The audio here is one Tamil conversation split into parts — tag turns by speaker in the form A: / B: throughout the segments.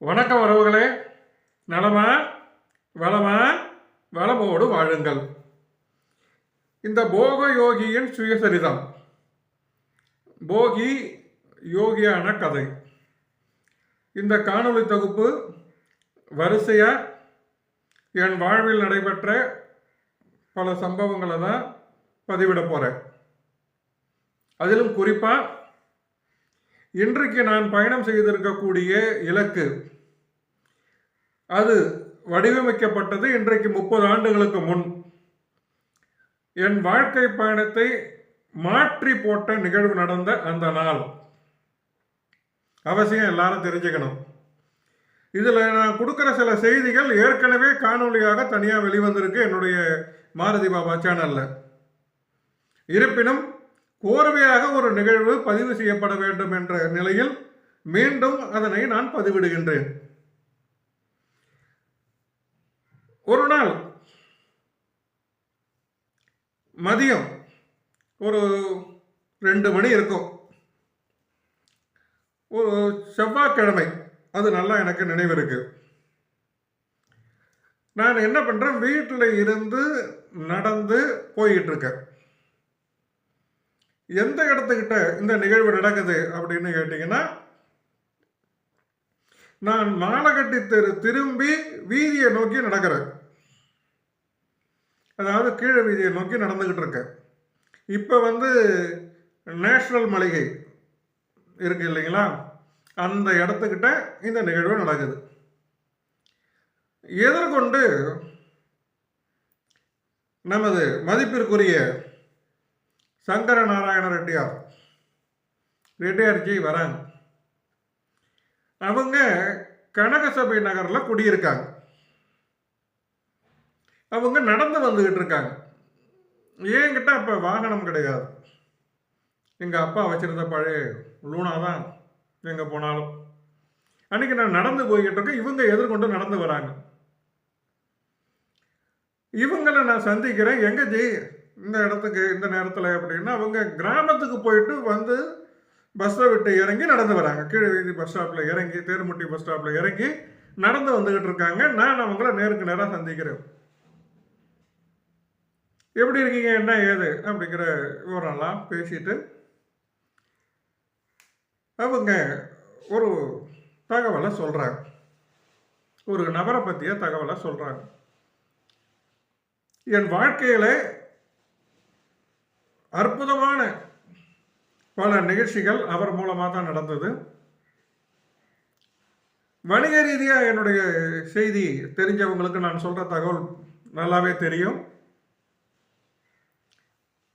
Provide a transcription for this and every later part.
A: வணக்கம் உறவுகளே. நலமா வளமா வளமோடு வாழுங்கள். இந்த போக யோகியின் சுயசரிதம். போகி யோகியான கதை. இந்த காணொளி தொகுப்பு வரிசையாக என் வாழ்வில் நடைபெற்ற பல சம்பவங்களை தான் பதிவிட போகிறேன் அதிலும் குறிப்பாக இன்றைக்கு நான் பயணம் செய்திருக்கக்கூடிய இலக்கு. அது வடிவமைக்கப்பட்டது இன்றைக்கு முப்பது ஆண்டுகளுக்கு முன். என் வாழ்க்கை பயணத்தை மாற்றி போட்ட நிகழ்வு நடந்த அந்த நாள். அவசியம் எல்லாரும் தெரிஞ்சுக்கணும். இதில் நான் கொடுக்குற சில செய்திகள் ஏற்கனவே காணொளியாக தனியாக வெளிவந்திருக்கு என்னுடைய மாருதி பாபா சேனலில் இருப்பினும் கோர்வையாக ஒரு நிகழ்வு பதிவு செய்யப்பட வேண்டும் என்ற நிலையில் மீண்டும் அதனை நான் பதிவிடுகின்றேன். ஒரு நாள் மதியம் ஒரு ரெண்டு மணி இருக்கும். ஒரு செவ்வாய்க்கிழமை அது நல்லா எனக்கு நினைவு இருக்கு நான் என்ன பண்ணுறேன் வீட்டில் இருந்து நடந்து போயிட்டு இருக்கேன். எந்த இடத்துக்கிட்ட இந்த நிகழ்வு நடக்குது அப்படின்னு கேட்டிங்கன்னா நான் மாலகட்டி தெரு திரும்பி வீதியை நோக்கி நடக்கிறேன். அதாவது கீழே வீதியை நோக்கி நடந்துக்கிட்டு இருக்கேன். இப்போ வந்து நேஷனல் மளிகை இருக்கு இல்லைங்களா? அந்த இடத்துக்கிட்ட இந்த நிகழ்வு நடக்குது. எதிர்கொண்டு நமது மதிப்பிற்குரிய சங்கர நாராயண ரெட்டியார். ரெட்டியார்ஜி வராங்க. அவங்க கனகசபை நகரில் குடியிருக்காங்க. அவங்க நடந்து வந்துக்கிட்டு இருக்காங்க. ஏங்கிட்ட அப்போ வாகனம் கிடையாது. எங்கள் அப்பா வச்சுருந்த பழைய லூனா தான் எங்கே போனாலும். அன்னைக்கு நான் நடந்து போய்கிட்டு இருக்கேன். இவங்க எதிர்கொண்டு நடந்து வராங்க. இவங்களை நான் சந்திக்கிறேன். எங்கே ஜெய்? இந்த இடத்துக்கு இந்த நேரத்தில் அப்படின்னா அவங்க கிராமத்துக்கு போயிட்டு வந்து பஸ்ஸை விட்டு இறங்கி நடந்து வராங்க. கீழே வீதி பஸ் ஸ்டாப்பில் இறங்கி தேர்முட்டி பஸ் ஸ்டாப்பில் இறங்கி நடந்து வந்துக்கிட்டு இருக்காங்க. நான் அவங்கள நேருக்கு நேராக சந்திக்கிறேன். எப்படி இருக்கீங்க? என்ன ஏது? அப்படிங்கிற விவரம்லாம் பேசிட்டு அவங்க ஒரு தகவலை சொல்கிறாங்க ஒரு நபரை பற்றிய தகவலை சொல்கிறாங்க என் வாழ்க்கையில் அற்புதமான பல நிகழ்ச்சிகள் அவர் மூலமாக தான் நடந்தது. வணிக ரீதியாக என்னுடைய செய்தி தெரிஞ்சவங்களுக்கு நான் சொல்கிற தகவல் நல்லாவே தெரியும்.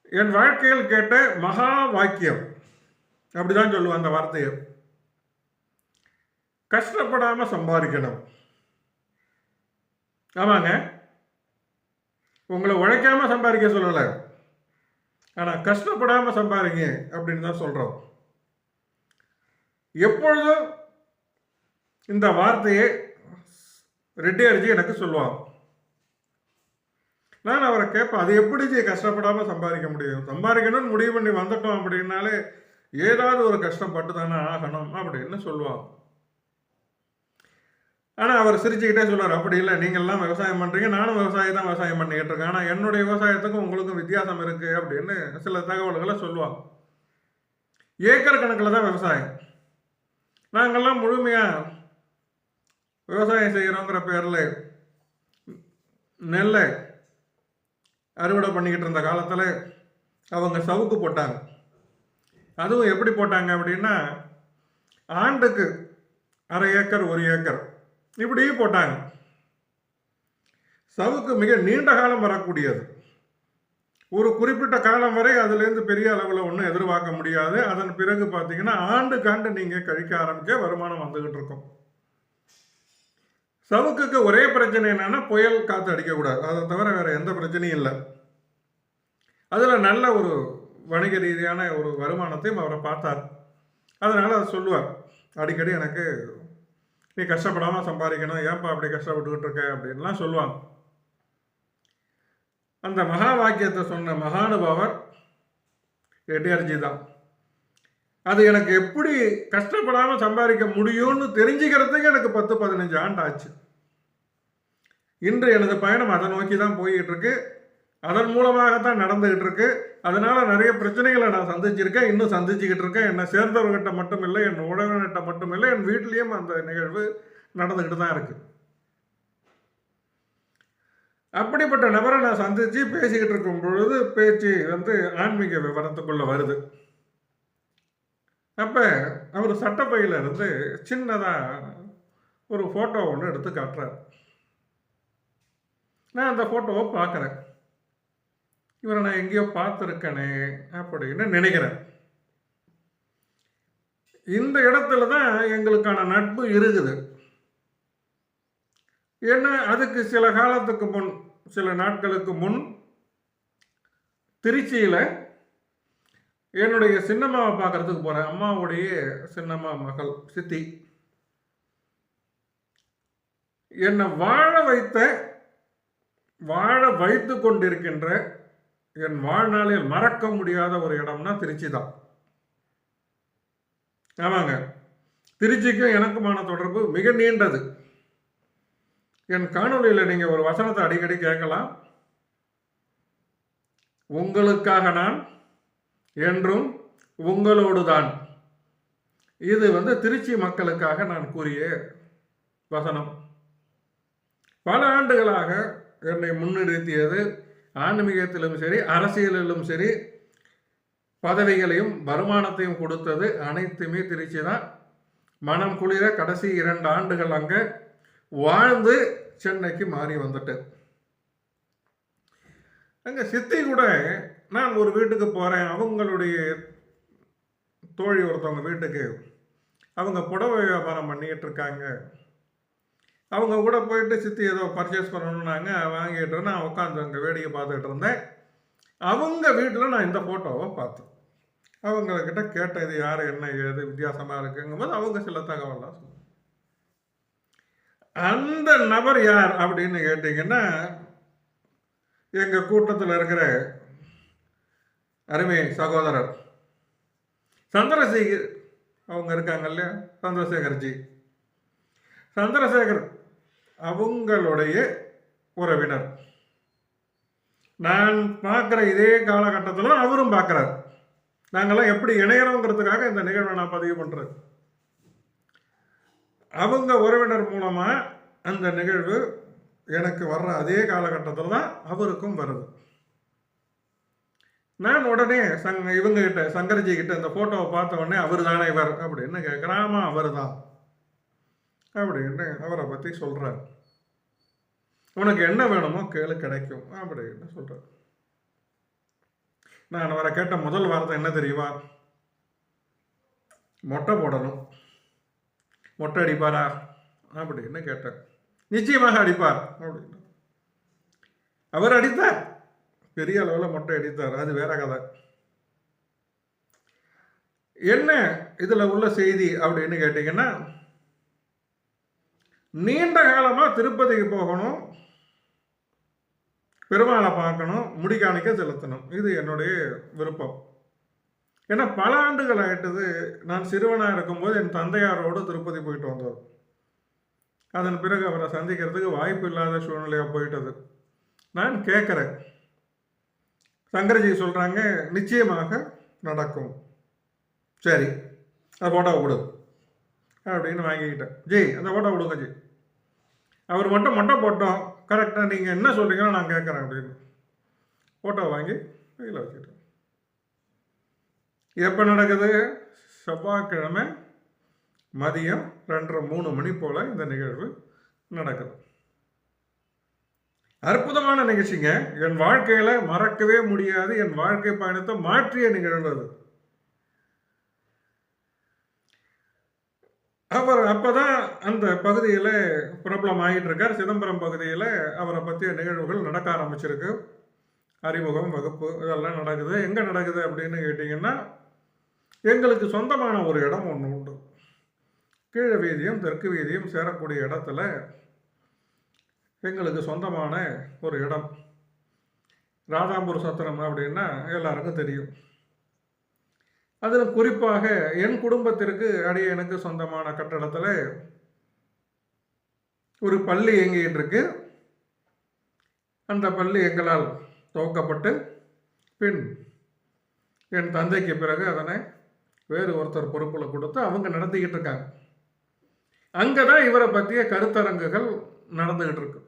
A: என் வாழ்க்கையில் கேட்ட மகா வாக்கியம். அப்படிதான் சொல்லுவேன் அந்த வார்த்தையை. கஷ்டப்படாம சம்பாதிக்கணும். ஆமாங்க. உங்களை உழைக்காம சம்பாதிக்க சொல்லலை. ஆனால் கஷ்டப்படாமல் சம்பாதிங்க அப்படின்னு தான் சொல்கிறோம் எப்பொழுதும் இந்த வார்த்தையை ரெட்டியார்ஜி எனக்கு சொல்லுவான் நான் அவரை கேட்பேன் அது எப்படி கஷ்டப்படாமல் சம்பாதிக்க முடியும்? சம்பாதிக்கணும்னு முடிவு பண்ணி வந்துட்டோம் அப்படின்னாலே ஏதாவது ஒரு கஷ்டப்பட்டு தானே ஆகணும் அப்படின்னு சொல்லுவான் ஆனால் அவர் சிரிச்சுக்கிட்டே சொல்லுவார் அப்படி இல்லை நீங்கள்லாம் விவசாயம் பண்ணுறீங்க நானும் விவசாயி தான் விவசாயம் பண்ணிக்கிட்டு இருக்கேன். ஆனால் என்னுடைய விவசாயத்துக்கும் உங்களுக்கும் வித்தியாசம் இருக்குது அப்படின்னு சில தகவல்களை சொல்லுவாங்க. ஏக்கர் கணக்கில் தான் விவசாயம். நாங்கள்லாம் முழுமையாக விவசாயம் செய்கிறோங்கிற பேரில் நெல்லை அறுவடை பண்ணிக்கிட்டு இருந்த காலத்தில் அவங்க சவுக்கு போட்டாங்க. அதுவும் எப்படி போட்டாங்க அப்படின்னா ஆண்டுக்கு அரை ஏக்கர் ஒரு ஏக்கர். இப்படி போட்டாங்க. சவுக்கு மிக நீண்ட காலம் வரக்கூடியது. ஒரு குறிப்பிட்ட காலம் வரை அதுலேருந்து பெரிய அளவில் ஒன்றும் எதிர்பார்க்க முடியாது. அதன் பிறகு பார்த்தீங்கன்னா ஆண்டுக்காண்டு நீங்கள் கழிக்க ஆரம்பிக்க வருமானம் வந்துக்கிட்டு இருக்கும். சவுக்குக்கு ஒரே பிரச்சனை என்னன்னா புயல் காற்று அடிக்கக்கூடாது. அதை தவிர வேறு எந்த பிரச்சனையும் இல்லை. அதில் நல்ல ஒரு வணிக ரீதியான ஒரு வருமானத்தையும் அவரை பார்த்தார். அதனால் அதை சொல்லுவார். அடிக்கடி எனக்கு நீ கஷ்டப்படாமல் சம்பாதிக்கணும். ஏன்பா அப்படி கஷ்டப்பட்டுக்கிட்டு இருக்க அப்படின்லாம் சொல்லுவாங்க. அந்த மகா வாக்கியத்தை சொன்ன மகானுபாவர் ரெட்டியார்ஜி தான் அது எனக்கு எப்படி கஷ்டப்படாமல் சம்பாதிக்க முடியும்னு தெரிஞ்சுக்கிறதுக்கு எனக்கு பத்து பதினஞ்சு ஆண்டு ஆச்சு. இன்று எனது பயணம் அதை நோக்கி தான் போய்கிட்டு இருக்கு அதன் மூலமாக தான் நடந்துகிட்டு இருக்கு அதனால நிறைய பிரச்சனைகளை நான் சந்திச்சிருக்கேன். இன்னும் சந்திச்சுக்கிட்டு இருக்கேன் என்னை சேர்ந்தவர்கிட்ட மட்டும் இல்லை என் உறவினர்கிட்ட மட்டும் இல்லை என் வீட்லேயும் அந்த நிகழ்வு நடந்துக்கிட்டு தான் இருக்கு. அப்படிப்பட்ட நபரை நான் சந்திச்சு பேசிக்கிட்டு இருக்கும் பொழுது பேச்சு வந்து ஆன்மீக விவரத்துக்குள்ள வருது. அப்போ அவர் சட்டப்பையில இருந்து சின்னதாக ஒரு ஃபோட்டோ ஒன்று எடுத்து காட்டுறார். நான் அந்த ஃபோட்டோவை பார்க்குறேன். இவரை நான் எங்கேயோ பார்த்துருக்கனே அப்படின்னு நினைக்கிறேன். இந்த இடத்துல தான் எங்களுக்கான நட்பு இருக்குது. ஏன்னா அதுக்கு சில காலத்துக்கு முன் சில நாட்களுக்கு முன் திருச்சியில் என்னுடைய சின்னம்மாவை பார்க்கறதுக்கு போகிறேன் அம்மாவுடைய சின்னம்மா மகள் சித்தி. என்னை வாழ வைத்த வாழ வைத்து கொண்டிருக்கின்ற என் வாழ்நாளில் மறக்க முடியாத ஒரு இடம்னா திருச்சி தான். ஆமாங்க. திருச்சிக்கும் எனக்குமான தொடர்பு மிக நீண்டது. என் காணொலியில் நீங்கள் ஒரு வசனத்தை அடிக்கடி கேட்கலாம். உங்களுக்காக நான் என்றும் உங்களோடு தான் இது வந்து திருச்சி மக்களுக்காக நான் கூறிய வசனம். பல ஆண்டுகளாக என்னை முன்னிறுத்தியது ஆன்மீகத்திலும் சரி அரசியலிலும் சரி பதவிகளையும் வருமானத்தையும் கொடுத்தது அனைத்துமே திருச்சி தான். மனம் குளிர கடைசி இரண்டு ஆண்டுகள் அங்கே வாழ்ந்து சென்னைக்கு மாறி வந்துட்டு. அங்கே சித்தி கூட நான் ஒரு வீட்டுக்கு போகிறேன் அவங்களுடைய தோழி ஒருத்தவங்க வீட்டுக்கு. அவங்க புடவை வியாபாரம் பண்ணிக்கிட்டு இருக்காங்க. அவங்க கூட போயிட்டு சித்தி ஏதோ பர்ச்சேஸ் பண்ணணுன்னாங்க வாங்கிட்டு நான் உட்காந்து அங்கே வேடிக்கை பார்த்துக்கிட்டு இருந்தேன். அவங்க வீட்டில் நான் இந்த ஃபோட்டோவை பார்த்தேன். அவங்கக்கிட்ட கேட்ட இது யார் என்ன ஏது வித்தியாசமாக இருக்குங்கும் போது அவங்க சில தகவலாம் சொன்னாங்க. அந்த நபர் யார் அப்படின்னு கேட்டிங்கன்னா எங்கள் கூட்டத்தில் இருக்கிற அருமை சகோதரர் சந்திரசேகர் அவங்க இருக்காங்க இல்லையா? சந்திரசேகர்ஜி. சந்திரசேகர் அவங்களுடைய உறவினர். நான் பார்க்குற இதே காலகட்டத்தில் அவரும் பார்க்குறார். நாங்கள்லாம் எப்படி இணையறோங்கிறதுக்காக இந்த நிகழ்வை நான் பதிவு பண்ணுறேன் அவங்க உறவினர் மூலமாக அந்த நிகழ்வு எனக்கு வர்ற அதே காலகட்டத்தில் தான் அவருக்கும் வருது. நான் உடனே சங் இவங்ககிட்ட சங்கர்ஜி கிட்ட இந்த ஃபோட்டோவை பார்த்த உடனே அவர் தானே இவர் அப்படின்னு கேட்குறேன். ஆமாம் அவர் தான் அப்படின்னு அவரை பற்றி சொல்கிறார் உனக்கு என்ன வேணுமோ கேளு கிடைக்கும். அப்படின்னு சொல்கிறார் நான் அவரை கேட்ட முதல் வார்த்தை என்ன தெரியுமா? மொட்டை போடணும். மொட்டை அடிப்பாரா? அப்படின்னு கேட்டேன்? நிச்சயமாக அடிப்பார். அப்படின்னு அவர் அடித்தார். பெரிய அளவில் மொட்டை அடித்தார். அது வேற கதை. என்ன இதில் உள்ள செய்தி அப்படின்னு கேட்டிங்கன்னா நீண்ட காலமாக திருப்பதிக்கு போகணும். பெருமாளை பார்க்கணும் முடிக்காணிக்க செலுத்தணும். இது என்னுடைய விருப்பம். ஏன்னா பல ஆண்டுகள் ஆகிட்டது நான் சிறுவனாக இருக்கும்போது என் தந்தையாரோடு திருப்பதி போயிட்டு வந்தோம் அதன் பிறகு அவரை சந்திக்கிறதுக்கு வாய்ப்பு இல்லாத சூழ்நிலையாக போயிட்டது. நான் கேட்குறேன். சங்கரஜி சொல்கிறாங்க நிச்சயமாக நடக்கும். சரி அது போட்டால் கொடு அப்படின்னு வாங்கிக்கிட்டேன். ஜி அந்த ஓட்டை கொடுங்க ஜி அவர் மட்டும் மொட்டை போட்டோம். கரெக்டாக நீங்கள் என்ன சொல்கிறீங்களோ நான் கேட்குறேன் அப்படின்னு. ஃபோட்டோ வாங்கி கையில் வச்சுட்டேன் எப்போ நடக்குது? செவ்வாய்க்கிழமை மதியம் ரெண்டரை மூணு மணி போல் இந்த நிகழ்வு நடக்குது. அற்புதமான நிகழ்ச்சிங்க. என் வாழ்க்கையில் மறக்கவே முடியாது. என் வாழ்க்கை பயணத்தை மாற்றிய நிகழ்வு அது. அவர் அப்பதான் அந்த பகுதியில் பிரபலம் ஆகிட்டு இருக்கார் சிதம்பரம் பகுதியில் அவரை பற்றிய நிகழ்வுகள் நடக்க ஆரம்பிச்சிருக்கு. அறிமுகம் வகுப்பு இதெல்லாம் நடக்குது. எங்கே நடக்குது அப்படின்னு கேட்டிங்கன்னா எங்களுக்கு சொந்தமான ஒரு இடம் ஒன்று உண்டு. கீழ வீதியும் தெற்கு வீதியும் சேரக்கூடிய இடத்துல எங்களுக்கு சொந்தமான ஒரு இடம். ராதாம்பூர் சத்திரம் அப்படின்னா எல்லாருக்கும் தெரியும். அதில் குறிப்பாக என் குடும்பத்திற்கு அடைய எனக்கு சொந்தமான கட்டடத்தில் ஒரு பள்ளி இயங்கிட்டு இருக்கு அந்த பள்ளி எங்களால் துவக்கப்பட்டு பின் என் தந்தைக்கு பிறகு அதனை வேறு ஒருத்தர் பொறுப்பில் கொடுத்து அவங்க நடத்திக்கிட்டு இருக்காங்க அங்கே தான் இவரை பற்றிய கருத்தரங்குகள் நடந்துக்கிட்டு இருக்கு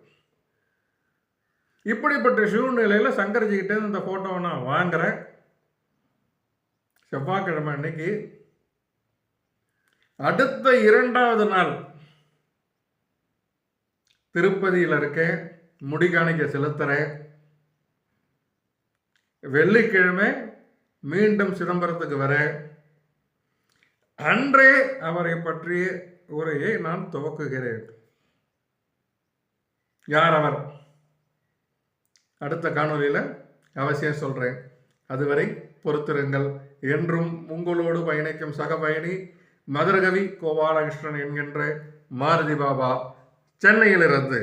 A: இப்படிப்பட்ட சூழ்நிலையில் சங்கரஜிக்கிட்டே இந்த ஃபோட்டோவை நான் வாங்குறேன். செவ்வாய்க்கிழமை அன்னைக்கு அடுத்த இரண்டாவது நாள் திருப்பதியில் இருக்கேன் முடிகாணிக்க செலுத்துறேன். வெள்ளிக்கிழமை மீண்டும் சிதம்பரத்துக்கு வரேன். அன்றே அவரை பற்றிய உரையை நான் துவக்குகிறேன். யார் அவர்? அடுத்த காணொலியில் அவசியம் சொல்கிறேன் அதுவரை பொறுத்திருங்கள். என்றும் உங்களோடு பயணிக்கும் சக பயணி மதுரகவி கோபாலகிருஷ்ணன் என்கின்ற மாருதி பாபா சென்னையிலிருந்து